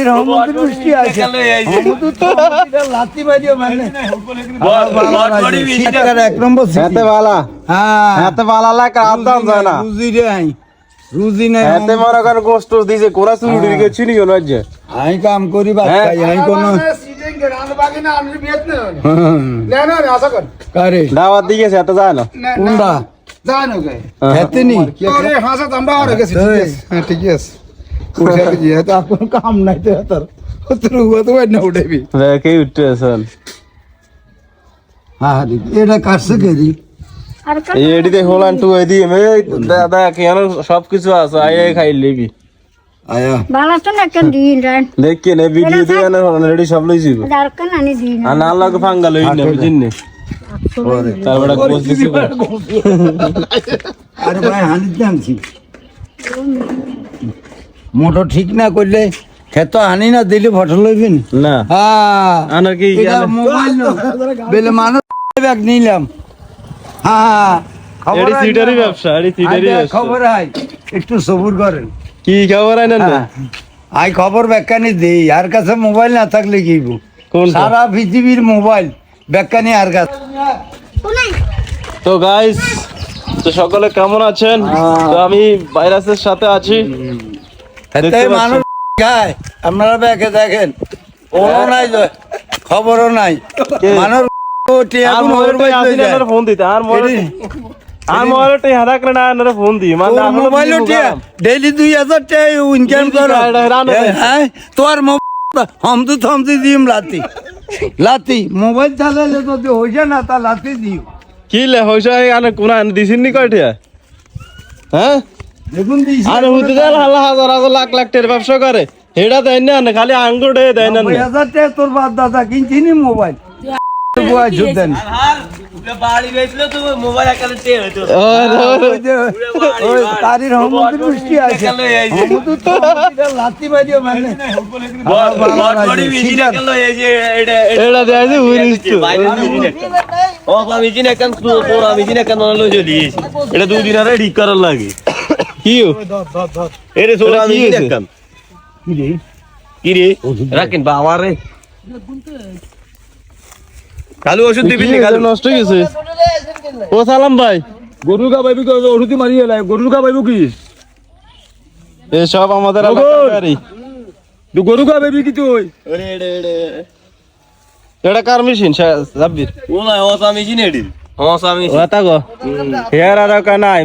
তারি রহমতের বৃষ্টি আছে। রহমতের তো এটা মারিও মানে। শীতকাল এক নম্বর এতে ভালা হ্যাঁ। এতে ভালা লাগে রাত দাম যায় না। রুজি রে আই রুজি নাই। এতে মনে করেন গোস্ত দিছে কোরা চুরি দিকে চিনি কেন আজ আই কাম করি বাদ হ্যাঁ। খাই আই কোন দাওয়াত দিয়ে গেছে এতে যায় না। কোনটা? হেতে নি হ্যাঁ ঠিক আছে। উঠে গিয়ে তো আপন কাম নাই তো তোর তোর হুয়া তো না উঠেবি দেখে উঠতেছেন হ্যাঁ দিদি এটা কাটছে কে দি আর এডিতে হোলান টু এদি মে দাদা কেন সব কিছু আছে আই খাই লিবি আয়া ভালো তো না কেন দিন রান দেখকে নে ভিডিও দিয়ে না রেডি সব লই যাবে দরকার আনি দিন আর না লাগে ফাঙ্গা লই না বুঝিনি পরে তারপরে কোচ দিছি আরে ভাই হানি জানছি মোটর ঠিক না করলে খেত আনি না দিলে ফটো লইবেন না? হ্যাঁ। আনার কি মোবাইল বেলে মানুষ ব্যাগ নিলাম। হ্যাঁ খবর এডি সিটারি ব্যবসা এডি সিটারি ব্যবসা। খবর আই একটু সবুর করেন। কি খবর না হ্যাঁ। আই খবর ব্যাখ্যানি দেই। আর কাছে মোবাইল না থাকলে কি? সারা পৃথিবীর মোবাইল ব্যাখ্যানি আর কাছে। তো গাইস তো সকলে কেমন আছেন? তো আমি ভাইরাসের সাথে আছি। এতে মানুষ খায়। আপনারা ব্যাকে দেখেন। ওরও নাই খবরও নাই। মানুষ ফোন দিতে। আর না ফোন দি মানে মোবাইল ডেইলি দুই হাজার টাকা ইনকাম করো। হ্যাঁ? তোর মোবাইল হমতু থমতু দিম লাতি। লাতি। মোবাইল চালালে যদি হইছে না তা লাতি দিও। কি লে হইছে আনে কোন দিছিন নি কয়টা? হ্যাঁ? আর হুতে যাল হালা হাজার হাজার লাখ লাখ টাকার ব্যবসা করে। হেডা দেয় না খালি আঙ্গুরে দেয় না। হাজার টাকা তোর বাপ দাদা কিনছি নি মোবাইল? মানে এটা দুদিন আরে ঠিক করার লাগে। কি? ও? এরে সোরা এটা আমি কি হয়েছে? দেখাম কি রে? রাখেন বাবা রে। কালু ওষুধ দিবি কি হয়েছে? নষ্ট হয়ে গেছে। ও সালাম ভাই। গরুর গা পাইবি ওষুধ মারি এলাই। গরুর গা পাইব কি? এসব আমাদের গরু গা পাইবি কি তুই? এটা কার মেশিন? সাব্বির। ও না ও আমি চিনি গো হেয়ার আর কা নাই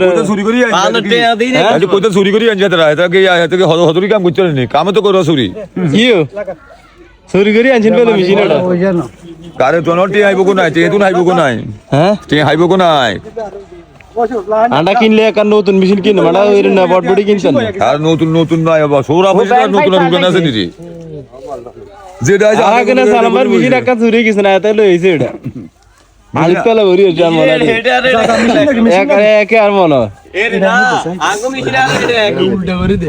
কইতে চুরি করি আজ কইতে চুরি করি আনছে তারা। এটা কি এটা কি হতরি কাম করতে নি কাম তো করো চুরি। কি ও? চুরি করে আনছেন বলে মেশিন এটা। ওই জানো কারে তোর টি আইব কো নাই তে তুন কো নাই। হ্যাঁ? তে আইব কো নাই। আন্ডা কিনলে নতুন মেশিন কিনো মানে ওই না বটবডি কিনছেন না। আর নতুন নতুন নাই বাবা সৌরা বসে নতুন নতুন আছে নি যেটা আছে আর কেন সালামার মেশিন একটা চুরি গেছে না এত লইছে এটা। আলিত তলা ভরি হচ্ছে আর মনে হয়। এটা রে। একে আর মনে। উল্টা করে দে।